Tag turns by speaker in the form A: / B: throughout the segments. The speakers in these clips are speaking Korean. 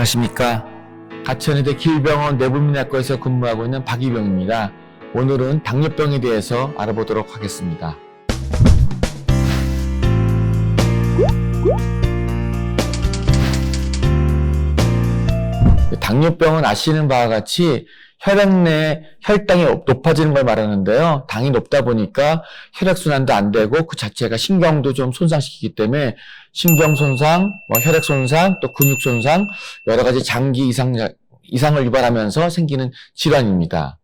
A: 안녕하십니까. 가천의대 길병원 내부민학과에서 근무하고 있는 박이병입니다. 오늘은 당뇨병에 대해서 알아보도록 하겠습니다. 당뇨병은 아시는 바와 같이 혈액 내 혈당이 높아지는 걸 말하는데요. 당이 높다 보니까 혈액순환도 안 되고 그 자체가 신경도 좀 손상시키기 때문에 신경 손상, 뭐 혈액 손상, 또 근육 손상, 여러 가지 장기 이상, 이상을 유발하면서 생기는 질환입니다.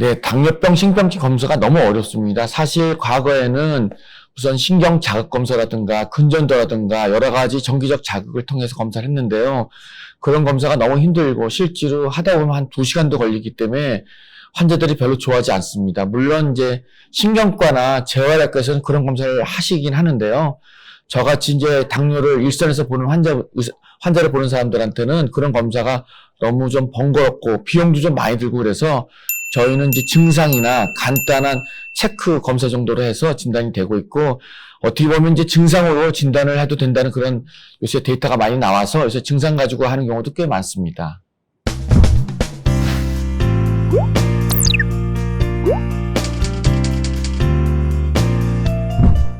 A: 네, 당뇨병 신경증 검사가 너무 어렵습니다. 사실 과거에는 우선 신경 자극 검사라든가 근전도라든가 여러 가지 정기적 자극을 통해서 검사를 했는데요. 그런 검사가 너무 힘들고 실제로 하다 보면 한 두 시간도 걸리기 때문에 환자들이 별로 좋아하지 않습니다. 물론 이제 신경과나 재활학과에서는 그런 검사를 하시긴 하는데요. 저같이 이제 당뇨를 일선에서 보는 환자, 환자를 보는 사람들한테는 그런 검사가 너무 좀 번거롭고 비용도 좀 많이 들고 그래서 저희는 이제 증상이나 간단한 체크 검사 정도로 해서 진단이 되고 있고 어떻게 보면 이제 증상으로 진단을 해도 된다는 그런 요새 데이터가 많이 나와서 요새 증상 가지고 하는 경우도 꽤 많습니다.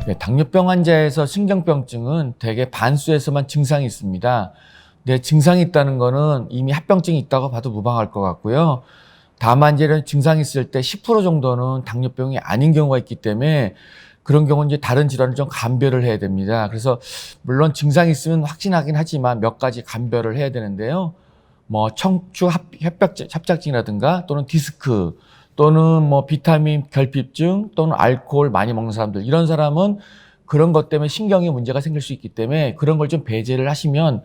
A: 네, 당뇨병 환자에서 신경병증은 대개 반수에서만 증상이 있습니다. 네, 증상이 있다는 거는 이미 합병증이 있다고 봐도 무방할 것 같고요. 다만 이제 이런 증상이 있을 때 10% 정도는 당뇨병이 아닌 경우가 있기 때문에 그런 경우는 이제 다른 질환을 좀 감별을 해야 됩니다. 그래서 물론 증상이 있으면 확진하긴 하지만 몇 가지 감별을 해야 되는데요. 뭐 청추 합- 협착증, 협착증이라든가 또는 디스크 또는 뭐 비타민 결핍증 또는 알코올 많이 먹는 사람들 이런 사람은 그런 것 때문에 신경에 문제가 생길 수 있기 때문에 그런 걸 좀 배제를 하시면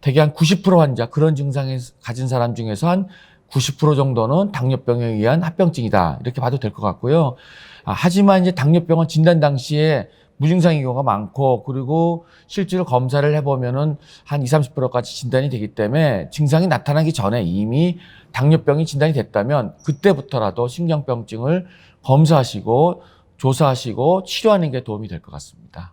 A: 대개 한 90% 환자 그런 증상을 가진 사람 중에서 한 90% 정도는 당뇨병에 의한 합병증이다 이렇게 봐도 될 것 같고요. 아, 하지만 이제 당뇨병은 진단 당시에 무증상인 경우가 많고 그리고 실제로 검사를 해보면은 한 20, 30%까지 진단이 되기 때문에 증상이 나타나기 전에 이미 당뇨병이 진단이 됐다면 그때부터라도 신경병증을 검사하시고 조사하시고 치료하는 게 도움이 될 것 같습니다.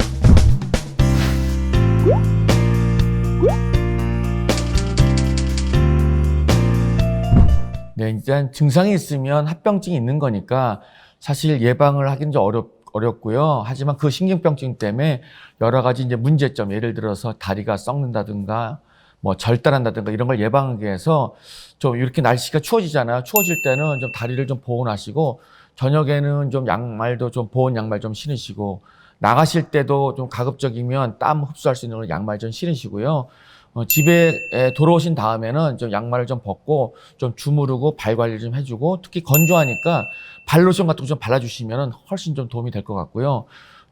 A: 네, 일단 증상이 있으면 합병증이 있는 거니까 사실 예방을 하기는 좀 어렵, 어렵고요. 하지만 그 신경병증 때문에 여러 가지 이제 문제점, 예를 들어서 다리가 썩는다든가 뭐 절단한다든가 이런 걸 예방하기 위해서 좀 이렇게 날씨가 추워지잖아요. 추워질 때는 좀 다리를 좀 보온하시고 저녁에는 좀 양말도 좀 보온 양말 좀 신으시고 나가실 때도 좀 가급적이면 땀 흡수할 수 있는 양말 좀 신으시고요. 어, 집에 에, 돌아오신 다음에는 좀 양말을 좀 벗고 좀 주무르고 발 관리 좀 해주고 특히 건조하니까 발로션 같은 거 좀 발라주시면 훨씬 좀 도움이 될 것 같고요.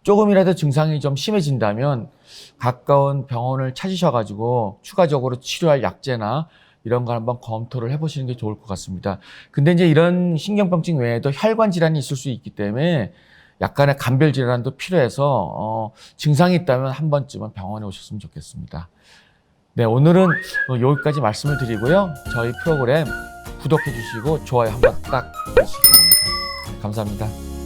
A: 조금이라도 증상이 좀 심해진다면 가까운 병원을 찾으셔가지고 추가적으로 치료할 약제나 이런 걸 한번 검토를 해보시는 게 좋을 것 같습니다. 근데 이제 이런 신경병증 외에도 혈관 질환이 있을 수 있기 때문에 약간의 감별 질환도 필요해서 어, 증상이 있다면 한 번쯤은 병원에 오셨으면 좋겠습니다. 네, 오늘은 어, 여기까지 말씀을 드리고요. 저희 프로그램 구독해 주시고 좋아요 한 번 딱 해주시기 바랍니다. 감사합니다.